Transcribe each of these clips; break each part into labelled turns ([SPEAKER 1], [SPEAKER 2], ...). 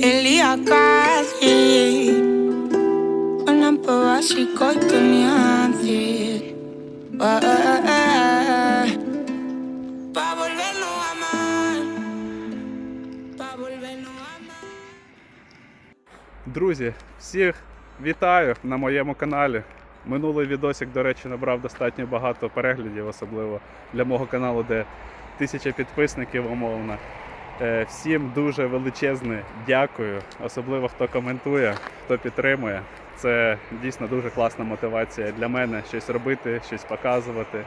[SPEAKER 1] el día casi. Una básico y antes. Pa' volvernos a amar. Pa' volvernos a amar.
[SPEAKER 2] Друзі, всіх вітаю на моєму каналі. Минулий відосик, до речі, набрав достатньо багато переглядів, особливо для мого каналу, де тисяча підписників умовно. Е, Всім дуже величезне дякую, особливо хто коментує, хто підтримує. Це дійсно дуже класна мотивація для мене щось робити, щось показувати.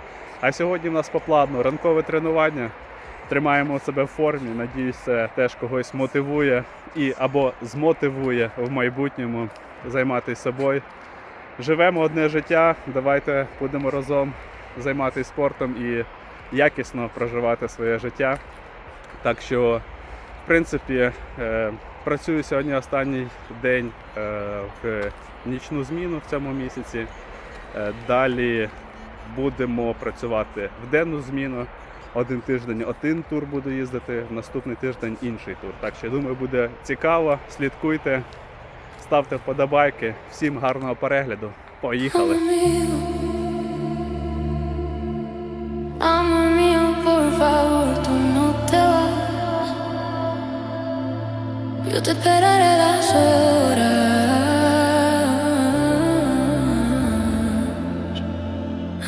[SPEAKER 2] А сьогодні в нас по плану ранкове тренування. Тримаємо себе в формі. Надіюсь, це теж когось мотивує і або змотивує в майбутньому займатися собою. Живемо одне життя. Давайте будемо разом займатися спортом і якісно проживати своє життя. Так що, в принципі, е, працюю сьогодні останній день е, в нічну зміну в цьому місяці. Е, Далі будемо працювати в денну зміну. Один тиждень один тур буду їздити, в наступний тиждень інший тур. Так що я думаю, буде цікаво. Слідкуйте, ставте вподобайки. Всім гарного перегляду. Поїхали!
[SPEAKER 3] Yo te esperaré las horas.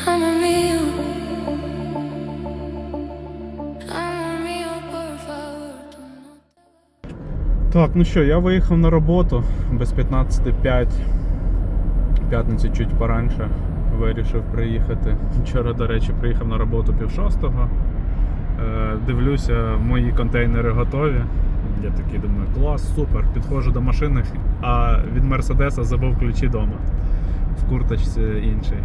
[SPEAKER 3] Amor mío. Amor mío, por favor,
[SPEAKER 2] Так, ну що, я виїхав на роботу без 15.05. П'ятницю чуть пораньше вирішив приїхати. Вчора, до речі, приїхав на роботу пів шостого. Е, Дивлюся, мої контейнери готові. Я такий думаю, клас, супер. Підходжу до машини, а від Мерседеса забув ключі вдома. В курточці іншій.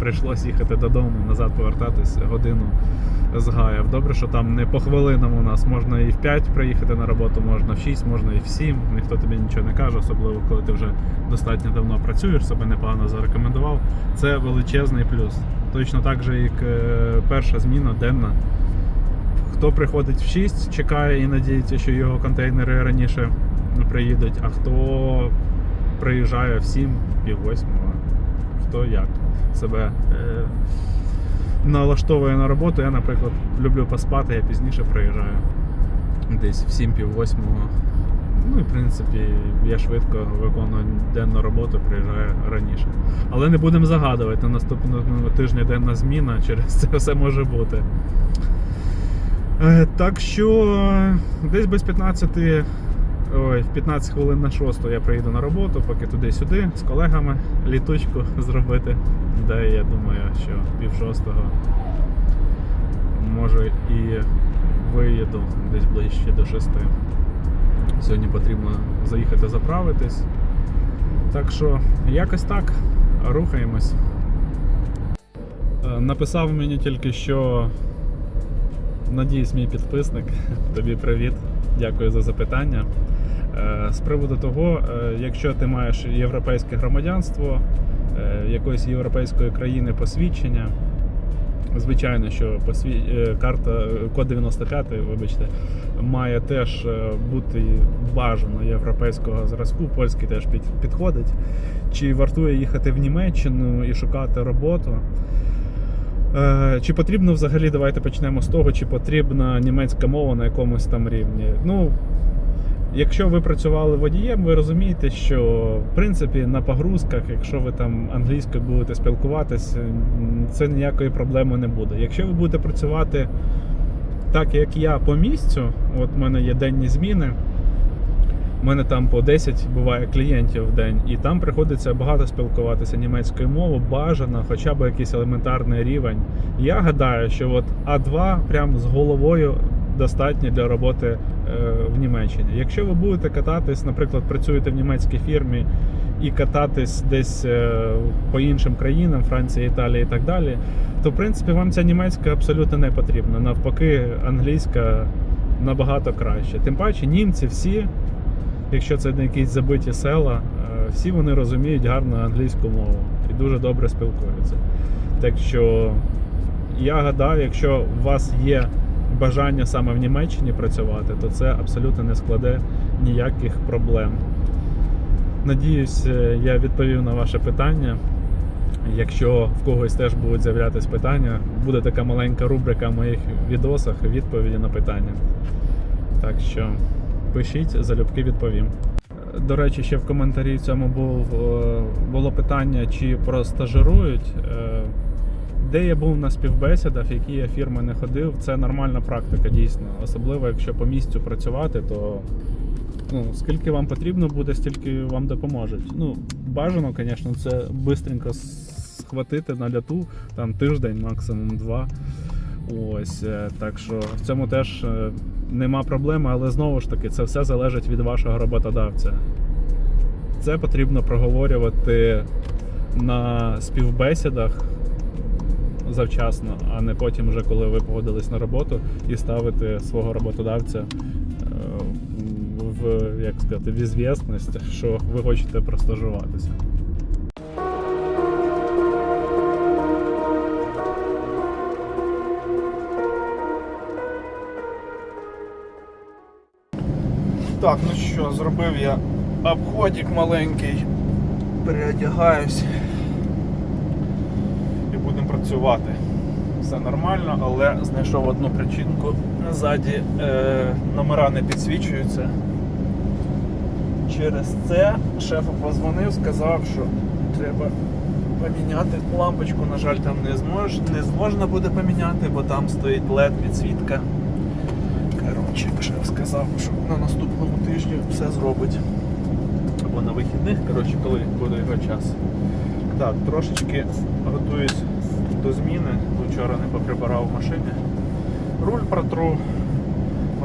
[SPEAKER 2] Прийшлось їхати додому, назад повертатись годину згаяв. Добре, що там не по хвилинам у нас можна і в 5 приїхати на роботу, можна в 6, можна і в 7. Ніхто тобі нічого не каже, особливо коли ти вже достатньо давно працюєш, себе непогано зарекомендував. Це величезний плюс. Точно так же, як е, перша зміна денна. Хто приходить в 6, чекає і надіється, що його контейнери раніше приїдуть, а хто приїжджає в 7, пів восьмого, хто як себе е, налаштовує на роботу. Я, наприклад, люблю поспати, я пізніше приїжджаю. Десь в 7 пів восьмого. Ну і в принципі я швидко виконую денну роботу, приїжджаю раніше. Але не будемо загадувати, на наступного тижня денна зміна, через це все може бути. Е, Так що десь без 15, ой, в 15 хвилин на 6 я приїду на роботу, поки туди-сюди з колегами літучку зробити. Де я думаю, що пів шостого може і виїду десь ближче до 6. Сьогодні потрібно заїхати заправитись. Так що якось так, рухаємось. Е, Написав мені тільки що Надіюсь, мій підписник. Тобі привіт. Дякую за запитання. Е, З приводу того, е, якщо ти маєш європейське громадянство, е, якоїсь європейської країни посвідчення, звичайно, що посві... карта код 95, вибачте, має теж бути бажано європейського зразку, польський теж під- підходить. Чи вартує їхати в Німеччину і шукати роботу? Е, Чи потрібно взагалі, давайте почнемо з того, чи потрібна німецька мова на якомусь там рівні. Ну, якщо ви працювали водієм, ви розумієте, що в принципі на погрузках, якщо ви там англійською будете спілкуватися, це ніякої проблеми не буде. Якщо ви будете працювати так, як я по місцю, от в мене є денні зміни. У мене там по 10 буває клієнтів в день, і там приходиться багато спілкуватися німецькою мовою, бажано, хоча б якийсь елементарний рівень. Я гадаю, що от А2 прям з головою достатньо для роботи е, в Німеччині. Якщо ви будете кататись, наприклад, працюєте в німецькій фірмі і кататись десь е, по іншим країнам, Франція, Італія і так далі, то в принципі вам ця німецька абсолютно не потрібна. Навпаки, англійська набагато краще. Тим паче, німці всі якщо це якісь забиті села, е, всі вони розуміють гарно англійську мову і дуже добре спілкуються. Так що я гадаю, якщо у вас є бажання саме в Німеччині працювати, то це абсолютно не складе
[SPEAKER 4] ніяких проблем. Надіюсь, е, я відповів на ваше питання. Якщо в когось теж будуть з'являтись питання, буде така маленька рубрика в моїх відосах відповіді на питання. Так що пишіть, залюбки відповім. До речі, ще в коментарі цьому був, е, було питання, чи простажирують. Е, Де я був на співбесідах, які я фірми не ходив, це нормальна практика дійсно. Особливо, якщо по місцю працювати, то ну, скільки вам потрібно буде, стільки вам допоможуть. Ну, бажано, звісно, це швидко схватити на ляту, там тиждень, максимум два. Ось, е, так що в цьому теж е, нема проблеми, але знову ж таки, це все залежить від вашого роботодавця. Це потрібно проговорювати на співбесідах завчасно, а не потім, вже коли ви погодились на роботу, і ставити свого роботодавця е, в як сказати, в ізвісність, що ви хочете простажуватися.
[SPEAKER 2] Так, ну що, зробив я обходик маленький, переодягаюсь і будемо працювати. Все нормально, але знайшов одну причинку. Ззаді е, номера не підсвічуються. Через це шефу позвонив, сказав, що треба поміняти лампочку. На жаль, там не змож, не зможна буде поміняти, бо там стоїть LED підсвітка. Шеф сказав, що на наступному тижні все зробить. Або на вихідних, коротше, коли буде його час. Так, трошечки готуюсь до зміни. Вчора не поприбирав в машині. Руль протру,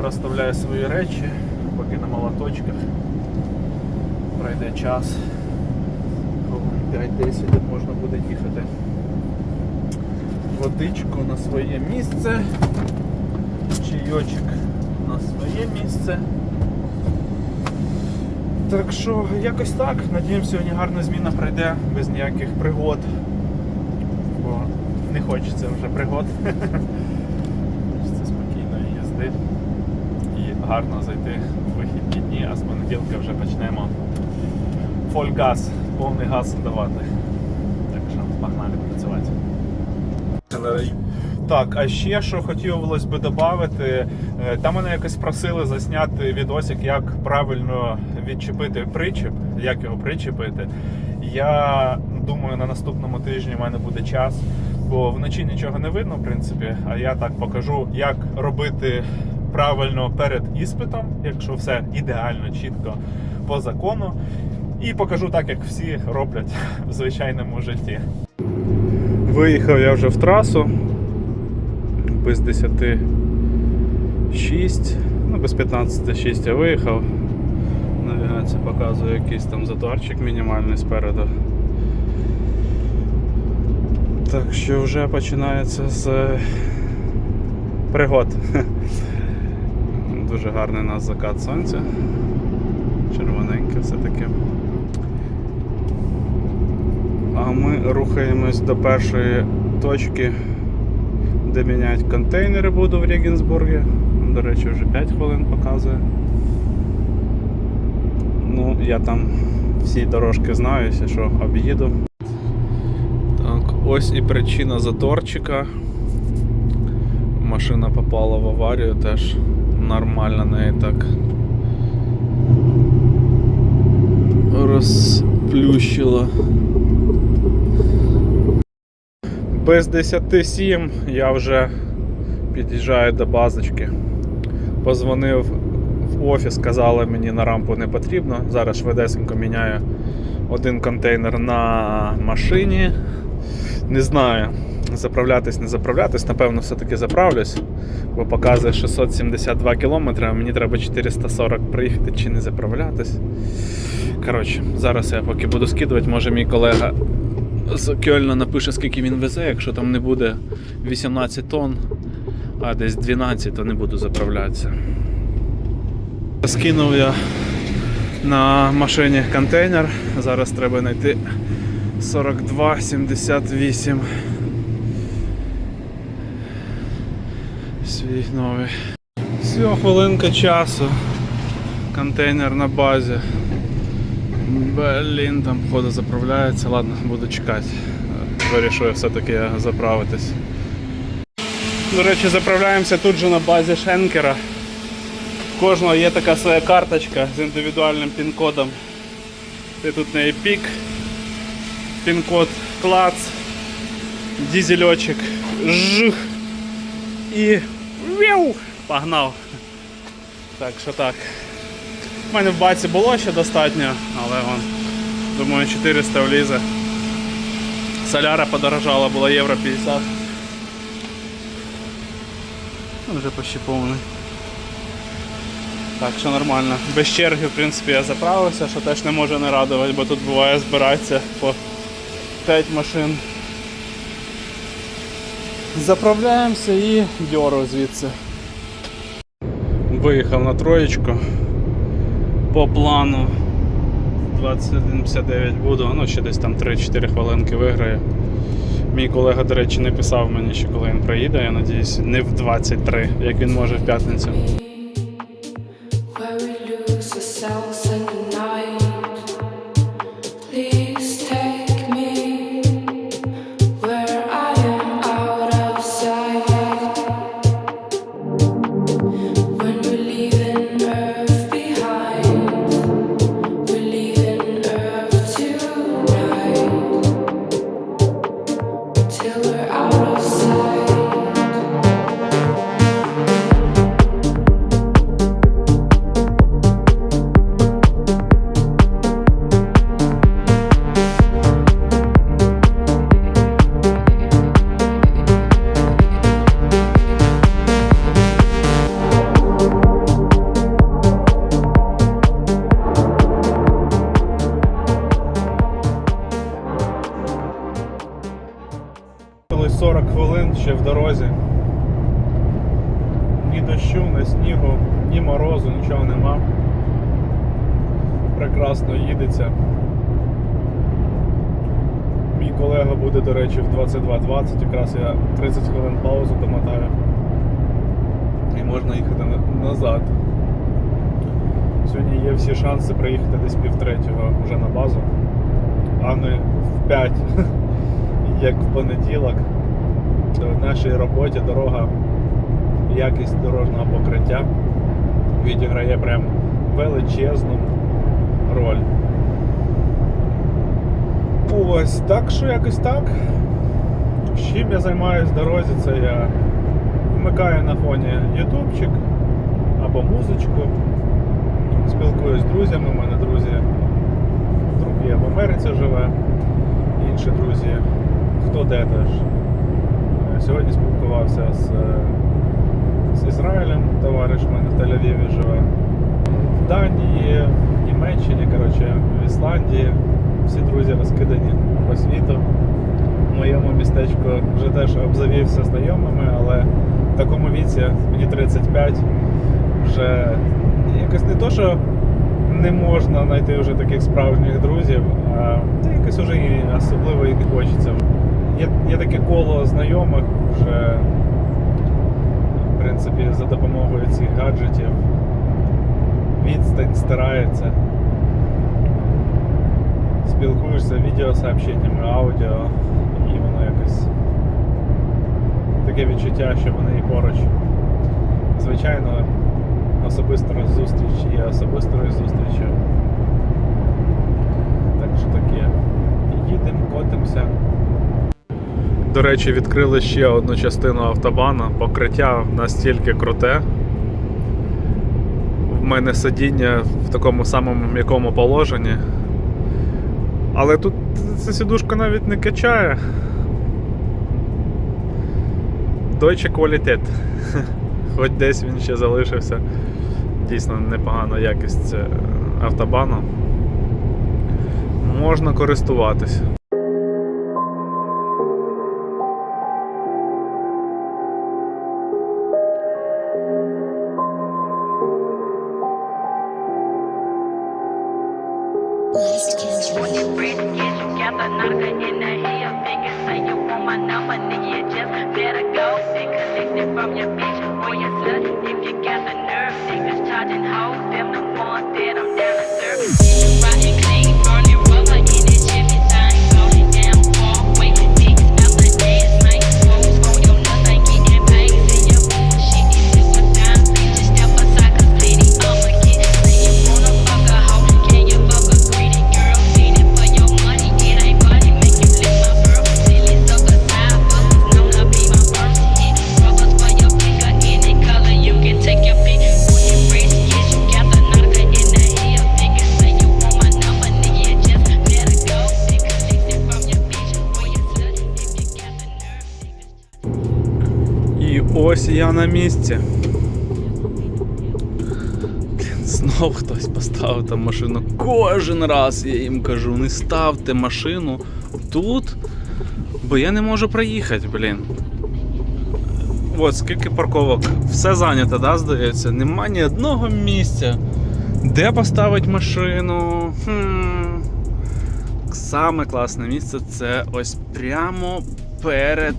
[SPEAKER 2] розставляю свої речі, поки на молоточках. Пройде час. 5-10 і можна буде їхати. Водичку на своє місце чайочок на своє місце. Так що якось так. Надіємося, сьогодні гарна зміна пройде без ніяких пригод. Бо не хочеться вже пригод. Хочеться спокійної їзди і гарно зайти в вихідні дні, а з понеділка вже почнемо фоль газ, повний газ давати. Так що погнали працювати. Так, а ще що хотілося би додати, там мене якось просили засняти відосик, як правильно відчепити причіп, як його причепити. Я думаю, на наступному тижні в мене буде час, бо вночі нічого не видно, в принципі. А я так покажу, як робити правильно перед іспитом, якщо все ідеально, чітко по закону. І покажу так, як всі роблять в звичайному житті. Виїхав я вже в трасу без 10 6, ну без 15 6 я виїхав. Навігація показує якийсь там заторчик мінімальний спереду. Так що вже починається з пригод. Дуже гарний у нас закат сонця. Червоненьке все-таки. А ми рухаємось до першої точки де міняти контейнери буду в Регенсбургі. До речі, вже 5 хвилин показує. Ну, я там всі дорожки знаю, якщо що об'їду. Так, ось і причина заторчика. Машина попала в аварію, теж нормально неї так розплющила. Без 10.07 я вже під'їжджаю до базочки. Позвонив в офіс, сказали, мені на рампу не потрібно. Зараз швидесенько міняю один контейнер на машині. Не знаю, заправлятись, не заправлятись, напевно, все-таки заправлюсь, бо показує 672 км, а мені треба 440 приїхати чи не заправлятись. Коротше, зараз я поки буду скидувати, може мій колега з Кьольна напише, скільки він везе, якщо там не буде 18 тонн, а десь 12, то не буду заправлятися. Скинув я на машині контейнер. Зараз треба знайти 42,78. Свій новий. Всього хвилинка часу. контейнер на базі. Блін, там походу заправляється. Ладно, буду чекати. Вирішую все-таки заправитись. До речі, заправляємося тут же на базі Шенкера. У кожного є така своя карточка з індивідуальним пін-кодом. Ти тут не пік, пін-код клац, дізельочок, жух і віу, погнав. Так що так. У мене в баці було ще достатньо, але вон, думаю 400 влізе. Соляра подорожала, була євро 50. Ну, Вже почти повний. Так що нормально. Без черги, в принципі, я заправився, що теж не може не радувати, бо тут буває збиратися по 5 машин. Заправляємося і дьору звідси. Виїхав на троєчку по плану 21.59 буду, ну ще десь там 3-4 хвилинки виграю. Мій колега, до речі, не писав мені що коли він приїде, я надіюсь, не в 23, як він може в п'ятницю. Колега буде, до речі, в 22.20, якраз я 30 хвилин паузу домотаю. І можна їхати назад. Сьогодні є всі шанси приїхати десь півтретього вже на базу, а не в 5. як в понеділок. В нашій роботі дорога, якість дорожнього покриття відіграє прям величезну роль. Ось так що якось так. Чим я займаюсь в дорозі, це я вмикаю на фоні ютубчик або музичку. Спілкуюсь з друзями, у мене друзі, друг є в Америці живе, інші друзі хто де теж. Е, Сьогодні спілкувався з, е, з Ізраїлем, товариш в мене в Тель-Авіві живе. В Данії, в Німеччині, коротше, в Ісландії. Всі друзі розкидані по світу. В моєму містечку вже теж обзавівся знайомими, але в такому віці, мені 35, вже якось не то, що не можна знайти вже таких справжніх друзів, а якось вже і особливо і не хочеться. Є, є таке коло знайомих вже, в принципі, за допомогою цих гаджетів. Відстань стирається. Спілкуєшся відеосообщеннями, аудіо, і воно якось таке відчуття, що вони і поруч. Звичайно, особиста зустріч є особистою зустрічю. Так що таке. Їдемо, котимося. До речі, відкрили ще одну частину автобана. Покриття настільки круте. В мене сидіння в такому самому м'якому положенні. Але тут ця сідушка навіть не качає. Deutsche Qualität. Хоч десь він ще залишився. Дійсно непогана якість е, автобану. Можна користуватись.
[SPEAKER 5] Together, knocker in the heels. Niggas say you want my number, nigga, you just better go. Disconnected from your bitch. For your slut. If you got the nerve, niggas charging hoes, them the ones that I'm down to serve.
[SPEAKER 2] Я на місці. Блін, знов хтось поставив там машину. Кожен раз я їм кажу, не ставте машину тут, бо я не можу проїхати, блін. От скільки парковок. Все зайнято, да, здається? Нема ні одного місця. Де поставити машину? Хм. Саме класне місце це ось прямо перед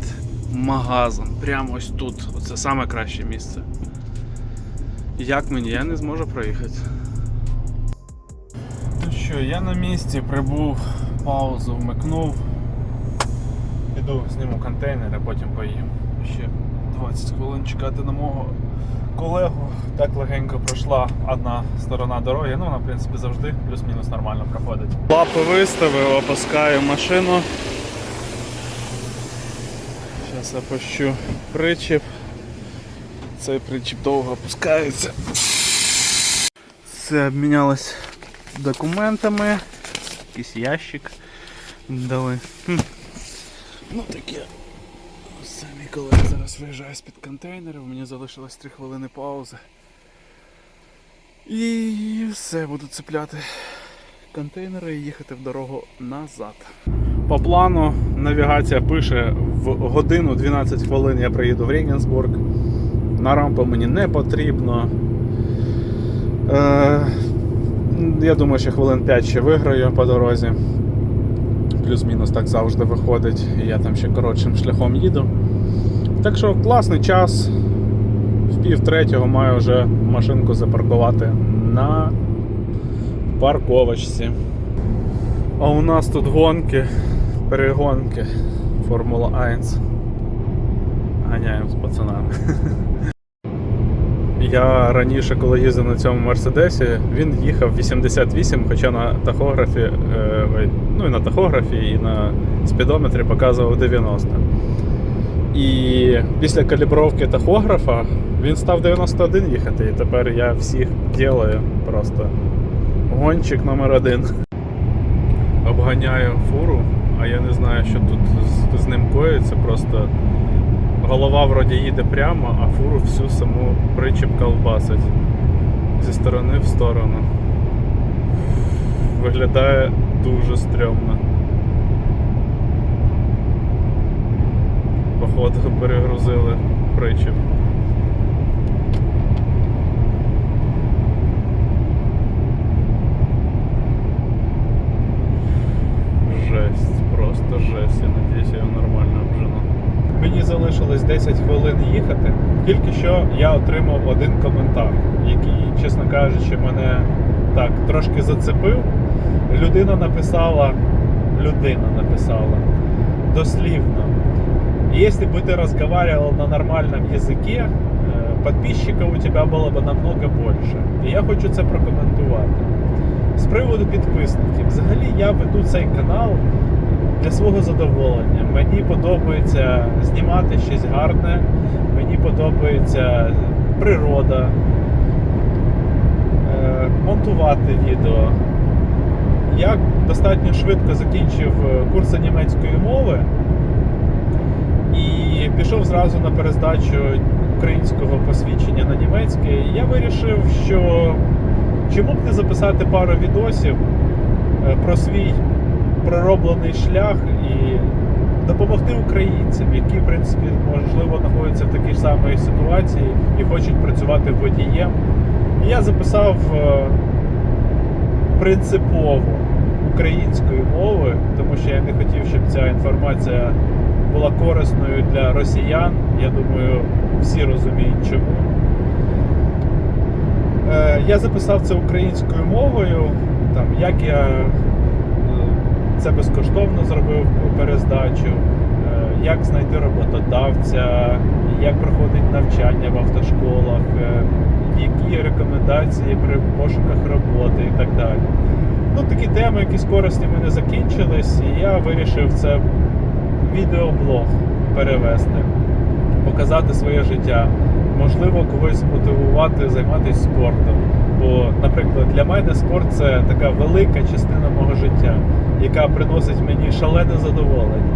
[SPEAKER 2] магазом. Прямо ось тут. Це саме краще місце. Як мені? Я не зможу проїхати. Ну що, я на місці прибув, паузу вмикнув. Іду, зніму контейнер, а потім поїм. Ще 20 хвилин чекати на мого колегу. Так легенько пройшла одна сторона дороги. Ну, вона, в принципі, завжди плюс-мінус нормально проходить. Лапи виставив, опускаю машину. Зараз опущу причіп. Цей причіп довго опускається. Все обмінялось документами. Якийсь ящик дали. Хм. Ну таке. Все, мій колега зараз виїжджає з-під контейнера, у мене залишилось 3 хвилини паузи. І все, буду цепляти контейнери і їхати в дорогу назад. По плану навігація пише в годину 12 хвилин я приїду в Регенсбург. На рампу мені не потрібно. Е, я думаю, що хвилин 5 ще виграю по дорозі. Плюс-мінус так завжди виходить. І я там ще коротшим шляхом їду. Так що класний час. В пів третього маю вже машинку запаркувати на парковочці. А у нас тут гонки, перегонки Формула 1. Ганяємо з пацанами. Я раніше, коли їздив на цьому Мерседесі, він їхав 88, хоча на тахографі, е, ну і на тахографі, і на спідометрі показував 90. І після калібровки тахографа він став 91 їхати, і тепер я всіх ділаю просто. Гонщик номер один обганяю фуру, а я не знаю, що тут з, з ним коїться. Просто голова вроді їде прямо, а фуру всю саму причіп колбасить зі сторони в сторону. Виглядає дуже стрьомно. Походу перегрузили причіп. Жесть, просто жесть. Я надіюсь, я його нормально обжену. Мені залишилось 10 хвилин їхати. Тільки що я отримав один коментар, який, чесно кажучи, мене так трошки зацепив. Людина написала, людина написала дослівно. Если бы ты разговаривал на нормальном языке, э, подписчиков у тебя было бы намного больше. І я хочу це прокоментувати. З приводу підписників, взагалі я веду цей канал для свого задоволення. Мені подобається знімати щось гарне, мені подобається природа, е, монтувати відео. Я достатньо швидко закінчив е, курси німецької мови і пішов зразу на перездачу українського посвідчення на німецьке. І я вирішив, що чому б не записати пару відосів е, про свій пророблений шлях і допомогти українцям, які, в принципі, можливо, знаходяться в такій ж самій ситуації і хочуть працювати водієм. І я записав е, принципово українською мовою, тому що я не хотів, щоб ця інформація була корисною для росіян. Я думаю, всі розуміють чому. Е, Я записав це українською мовою. Там, як я це безкоштовно зробив перездачу, е, як знайти роботодавця, як проходить навчання в автошколах, е, які рекомендації при пошуках роботи і так далі. Ну, такі теми, якісь корисні в мене закінчились, і я вирішив це відеоблог перевести, показати своє життя. Можливо, когось мотивувати займатися спортом. Бо, наприклад, для мене спорт це така велика частина мого життя, яка приносить мені шалене задоволення.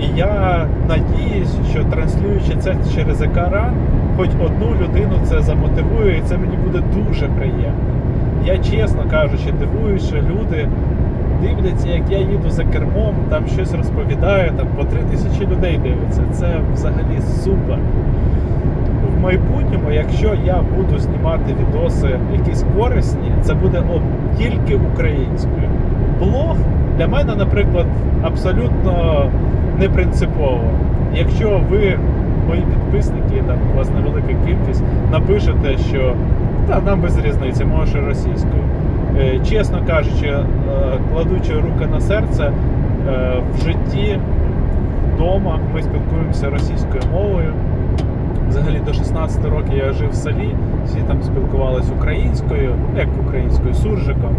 [SPEAKER 2] І я надіюсь, що транслюючи це через екран, хоч одну людину це замотивує, і це мені буде дуже приємно. Я чесно кажучи, дивуюсь, що люди дивляться, як я їду за кермом, там щось розповідаю, там по три тисячі людей дивляться. Це взагалі супер. Майбутньому, якщо я буду знімати відоси якісь корисні, це буде тільки українською. Блог для мене, наприклад, абсолютно не принципово. Якщо ви, мої підписники, там у вас невелика кількість, напишете, що та нам без різниці, можеш і російською. Е, Чесно кажучи, е, кладучи руки на серце, е, в житті вдома ми спілкуємося російською мовою. Взагалі до 16 років я жив в селі, всі там спілкувалися українською, ну, як українською, суржиком.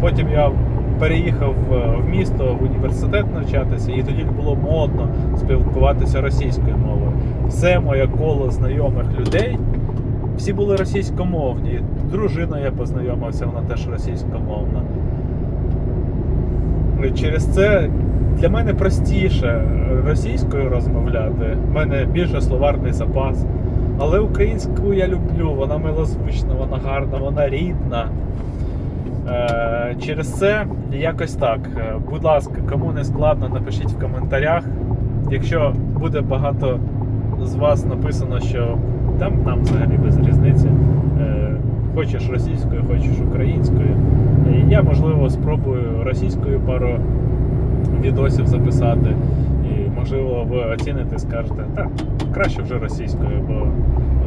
[SPEAKER 2] Потім я переїхав в- в місто, в університет навчатися, і тоді було модно спілкуватися російською мовою. Все моє коло знайомих людей, всі були російськомовні. Дружина я познайомився, вона теж російськомовна. І Через це для мене простіше російською розмовляти. У мене більше словарний запас. Але українську я люблю, вона милозвучна, вона гарна, вона рідна. Е, через це якось так. Е, Будь ласка, кому не складно, напишіть в коментарях. Якщо буде багато з вас написано, що там нам взагалі без різниці. Е, Хочеш російською, хочеш українською. Я, можливо, спробую російською пару відосів записати. Можливо, ви оціните, скажете, так, краще вже російською, бо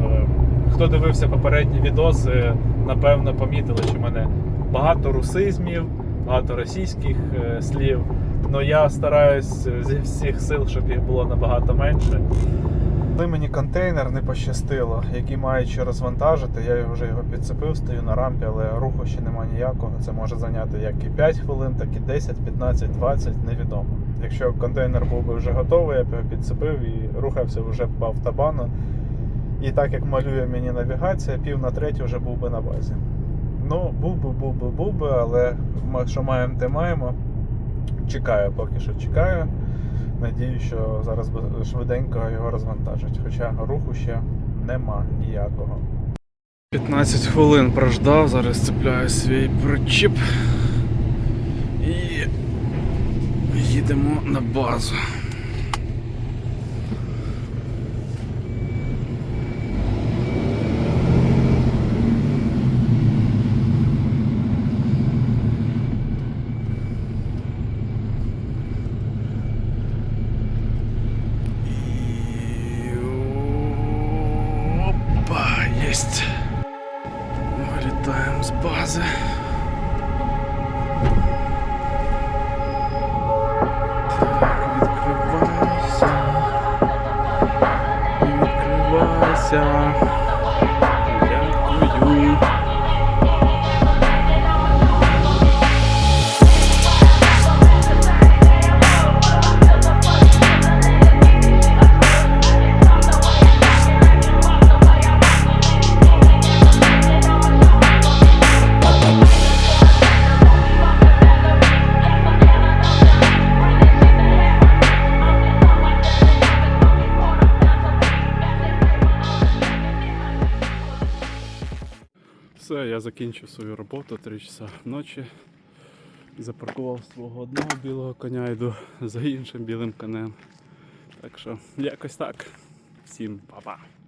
[SPEAKER 2] е, хто дивився попередні відоси, напевно, помітили, що в мене багато русизмів, багато російських е, слів. Ну я стараюсь зі всіх сил, щоб їх було набагато менше. Коли мені контейнер не пощастило, який має що розвантажити, я вже його підцепив, стою на рампі, але руху ще немає ніякого. Це може зайняти як і 5 хвилин, так і 10, 15, 20, невідомо. Якщо контейнер був би вже готовий, я б його підцепив і рухався вже по автобану. І так як малює мені навігація, пів на третю вже був би на базі. Ну, був би, був би, був би, але що маємо, те маємо. Чекаю, поки що чекаю. Надію, що зараз швиденько його розвантажать. Хоча руху ще нема ніякого. 15 хвилин прождав, зараз цепляю свій причіп і їдемо на базу. Відкривайся. Дякую. Все, я закінчив свою роботу 3 часа ночі. Запаркував свого одного білого коня, йду за іншим білим конем. Так що якось так. Всім па-па.